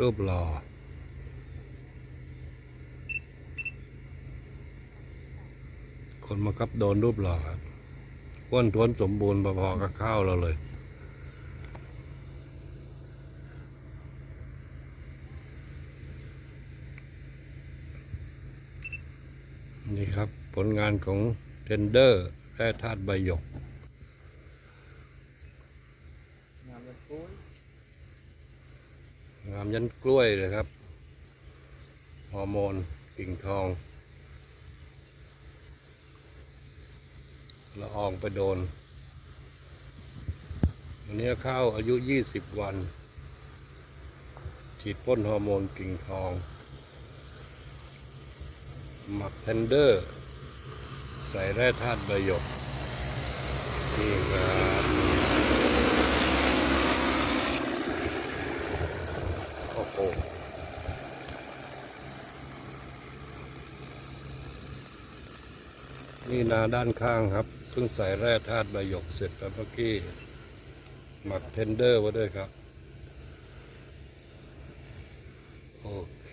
รูปหล่อคนมาครับโดนรูปหล่อครับอ้วนท้วนสมบูรณ์พอๆกับข้าวเราเลยนี่ครับผลงานของเทนเดอร์แร่ธาตุใบหยกงามเลยปุ้ย งามยันกล้วยเลยครับ ฮอร์โมนกิ่งทองละอองไปโดนอันนี้ข้าวอายุ 20 วัน ฉีดพ่นฮอร์โมนกิ่งทอง หมักเทนเดอร์ ใส่แร่ธาตุใบหยก นี่ครับโอ้โห นี่นาด้านข้างครับเพิ่งใส่แร่ธาตุใบหยกเสร็จแล้วเมื่อกี้ หมักเทนเดอร์ไว้ด้วยครับ โอเค